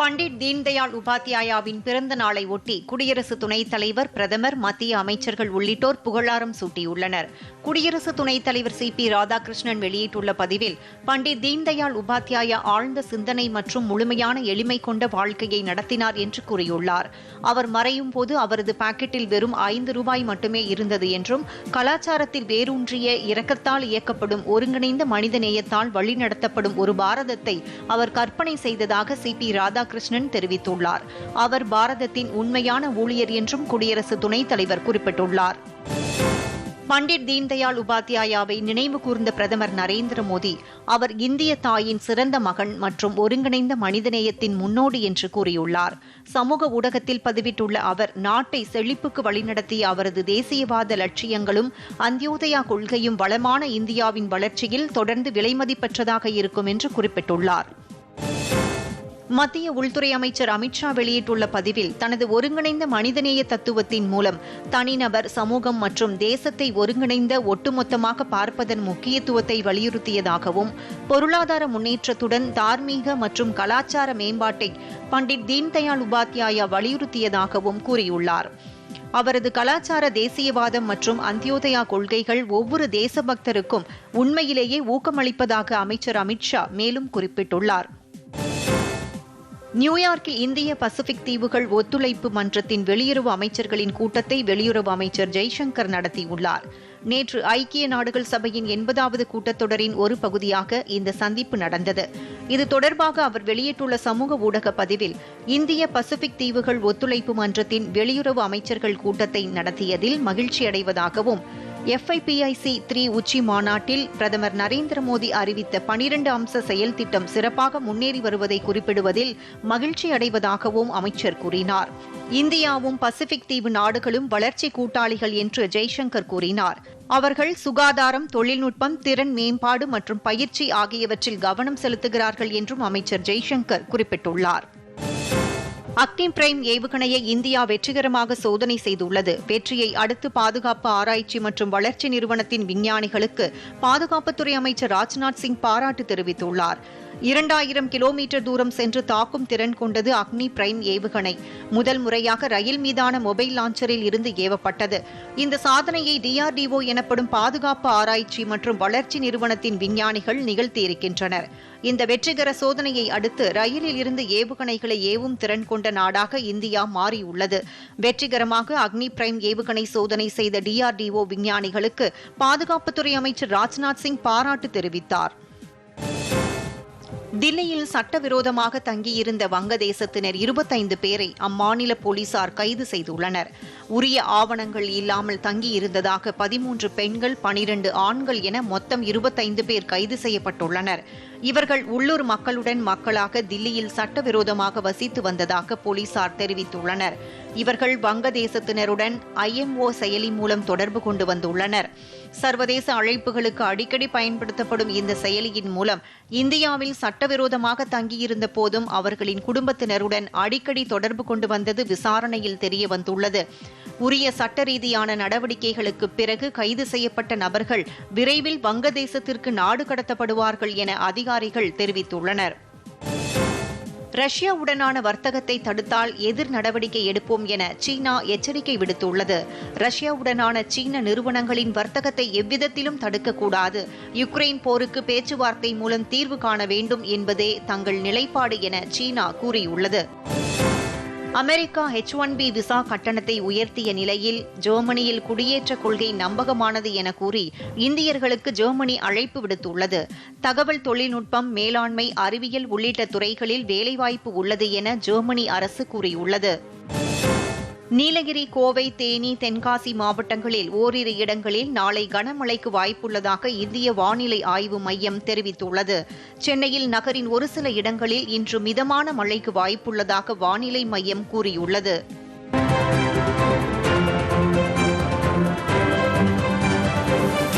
பண்டிட் தீன்தயாள் உபாத்யாயாவின் பிறந்த நாளை ஒட்டி குடியரசு துணைத் தலைவர் பிரதமர் மத்திய அமைச்சர்கள் உள்ளிட்டோர் புகழாரம் சூட்டியுள்ளனர். குடியரசு துணைத் தலைவர் சி. பி. ராதாகிருஷ்ணன் வெளியிட்டுள்ள பதிவில் பண்டிட் தீன்தயாள் உபாத்யாயா ஆழ்ந்த சிந்தனை மற்றும் முழுமையான எளிமை கொண்ட வாழ்க்கையை நடத்தினார் என்று கூறியுள்ளார். அவர் மறையும் போது அவரது பாக்கெட்டில் வெறும் ஐந்து ரூபாய் மட்டுமே இருந்தது என்றும் கலாச்சாரத்தில் வேரூன்றிய இரக்கத்தால் இயக்கப்படும் ஒருங்கிணைந்த மனித நேயத்தால் வழிநடத்தப்படும் ஒரு பாரதத்தை அவர் கற்பனை செய்ததாக சி. பி. ராதாகிருஷ்ணன் தெரிவித்துள்ளார். அவர் பாரதத்தின் உண்மையான ஊழியர் என்றும் குடியரசு துணைத் தலைவர் குறிப்பிட்டுள்ளார். பண்டிட் தீன்தயாள் உபாத்யாயாவை நினைவு கூர்ந்த பிரதமர் நரேந்திர மோடி அவர் இந்திய தாயின் சிறந்த மகன் மற்றும் ஒருங்கிணைந்த மனிதநேயத்தின் முன்னோடி என்று கூறியுள்ளார். சமூக ஊடகத்தில் பதிவிட்டுள்ள அவர் நாட்டை செழிப்புக்கு வழிநடத்திய அவரது தேசியவாத லட்சியங்களும் அந்தியோதயா கொள்கையும் வளமான இந்தியாவின் வளர்ச்சியில் தொடர்ந்து விலைமதிப்பற்றதாக இருக்கும் என்று குறிப்பிட்டுள்ளார். மத்திய உள்துறை அமைச்சர் அமித்ஷா வெளியிட்டுள்ள பதிவில் தனது ஒருங்கிணைந்த மனிதநேய தத்துவத்தின் மூலம் தனிநபர் சமூகம் மற்றும் தேசத்தை ஒருங்கிணைந்த ஒட்டுமொத்தமாக பார்ப்பதன் முக்கியத்துவத்தை வலியுறுத்தியதாகவும் பொருளாதார முன்னேற்றத்துடன் தார்மீக மற்றும் கலாச்சார மேம்பாட்டை பண்டிட் தீன்தயாள் உபாத்யாயா வலியுறுத்தியதாகவும் கூறியுள்ளார். அவரது கலாச்சார தேசியவாதம் மற்றும் அந்தியோதயா கொள்கைகள் ஒவ்வொரு தேசபக்தருக்கும் உண்மையிலேயே ஊக்கமளிப்பதாக அமைச்சர் அமித்ஷா மேலும் குறிப்பிட்டுள்ளார். நியூயார்க்கில் இந்திய பசிபிக் தீவுகள் ஒத்துழைப்பு மன்றத்தின் வெளியுறவு அமைச்சர்களின் கூட்டத்தை வெளியுறவு அமைச்சர் ஜெய்சங்கர் நடத்தியுள்ளார். நேற்று ஐக்கிய நாடுகள் சபையின் எண்பதாவது கூட்டத்தொடரின் ஒரு பகுதியாக இந்த சந்திப்பு நடந்தது. இது தொடர்பாக அவர் வெளியிட்டுள்ள சமூக ஊடக பதிவில் இந்திய பசிபிக் தீவுகள் ஒத்துழைப்பு மன்றத்தின் வெளியுறவு அமைச்சர்கள் கூட்டத்தை நடத்தியதில் மகிழ்ச்சியடைவதாகவும் எஃப்ஐபிஐசி த்ரீ உச்சி மாநாட்டில் பிரதமர் நரேந்திர மோடி அறிவித்த பனிரண்டு அம்ச செயல் திட்டம் சிறப்பாக முன்னேறி வருவதை குறிப்பிடுவதில் மகிழ்ச்சி அடைவதாகவும் அமைச்சர் கூறினார். இந்தியாவும் பசிபிக் தீவு நாடுகளும் வளர்ச்சி கூட்டாளிகள் என்று ஜெய்சங்கர் கூறினார். அவர்கள் சுகாதாரம் தொழில்நுட்பம் திறன் மேம்பாடு மற்றும் பயிற்சி ஆகியவற்றில் கவனம் செலுத்துகிறார்கள் என்றும் அமைச்சர் ஜெய்சங்கர் குறிப்பிட்டுள்ளார். அக்னி பிரைம் ஏவுகணையை இந்தியா வெற்றிகரமாக சோதனை செய்துள்ளது. வெற்றியை அடுத்து பாதுகாப்பு ஆராய்ச்சி மற்றும் வளர்ச்சி நிறுவனத்தின் விஞ்ஞானிகளுக்கு பாதுகாப்புத்துறை அமைச்சர் ராஜ்நாத் சிங் பாராட்டு தெரிவித்துள்ளார். இரண்டாயிரம் கிலோமீட்டர் தூரம் சென்று தாக்கும் திறன் கொண்டது அக்னி பிரைம் ஏவுகணை. முதல் முறையாக ரயில் மீதான மொபைல் லான்ச்சரில் இருந்து ஏவப்பட்டது. இந்த சாதனையை டிஆர்டிஓ எனப்படும் பாதுகாப்பு ஆராய்ச்சி மற்றும் வளர்ச்சி நிறுவனத்தின் விஞ்ஞானிகள் நிகழ்த்தியிருக்கின்றனர் இந்த வெற்றிகர சோதனையை அடுத்து ரயிலில் இருந்து ஏவுகணைகளை ஏவும் திறன் கொண்ட நாடாக இந்தியா மாறியுள்ளது. வெற்றிகரமாக அக்னி பிரைம் ஏவுகணை சோதனை செய்த டிஆர்டிஓ விஞ்ஞானிகளுக்கு பாதுகாப்புத்துறை அமைச்சர் ராஜ்நாத் சிங் பாராட்டு தெரிவித்தார். தில்லியில் சட்டவிரோதமாக தங்கியிருந்த வங்கதேசத்தினர் இருபத்தைந்து பேரை அம்மாநில போலீசார் கைது செய்துள்ளனர். உரிய ஆவணங்கள் இல்லாமல் தங்கியிருந்ததாக பதிமூன்று பெண்கள் பனிரண்டு ஆண்கள் என மொத்தம் இருபத்தைந்து பேர் கைது செய்யப்பட்டுள்ளனர். இவர்கள் உள்ளூர் மக்களுடன் மக்களாக தில்லியில் சட்டவிரோதமாக வசித்து வந்ததாக போலீசார் தெரிவித்துள்ளனர். இவர்கள் வங்கதேசத்தினருடன் ஐஎம்ஓ செயலி மூலம் தொடர்பு கொண்டு வந்துள்ளனர். சர்வதேச அழைப்புகளுக்கு அடிக்கடி பயன்படுத்தப்படும் இந்த செயலியின் மூலம் இந்தியாவில் சட்டவிரோதமாக தங்கியிருந்த போதும் அவர்களின் குடும்பத்தினருடன் அடிக்கடி தொடர்பு கொண்டு வந்தது விசாரணையில் தெரிய வந்துள்ளது உரிய சட்டரீதியான நடவடிக்கைகளுக்கு பிறகு கைது செய்யப்பட்ட நபர்கள் விரைவில் வங்கதேசத்திற்கு நாடு கடத்தப்படுவார்கள் என அதிகாரிகள் தெரிவித்துள்ளனர். ரஷ்யாவுடனான வர்த்தகத்தை தடுத்தால் எதிர் நடவடிக்கை எடுப்போம் என சீனா எச்சரிக்கை விடுத்துள்ளது. ரஷ்யாவுடனான சீன நிறுவனங்களின் வர்த்தகத்தை எவ்விதத்திலும் தடுக்கக்கூடாது. யுக்ரைன் போருக்கு பேச்சுவார்த்தை மூலம் தீர்வு காண வேண்டும் என்பதே தங்கள் நிலைப்பாடு என சீனா கூறியுள்ளது. America H one B visa கட்டணத்தை உயர்த்திய நிலையில் ஜெர்மனியில் குடியேற்ற கொள்கை நம்பகமானது என கூறி இந்தியர்களுக்கு ஜெர்மனி அழைப்பு விடுத்துள்ளது. தகவல் தொழில்நுட்பம் மேலாண்மை அறிவியல் உள்ளிட்ட துறைகளில் வேலைவாய்ப்பு உள்ளது என ஜெர்மனி அரசு கூறியுள்ளது. நீலகிரி கோவை தேனி தென்காசி மாவட்டங்களில் ஓரிரு இடங்களில் நாளை கனமழைக்கு வாய்ப்புள்ளதாக இந்திய வானிலை ஆய்வு மையம் தெரிவித்துள்ளது. சென்னையில் நகரின் ஒரு சில இடங்களில் இன்று மிதமான மழைக்கு வாய்ப்புள்ளதாக வானிலை மையம் கூறியுள்ளது.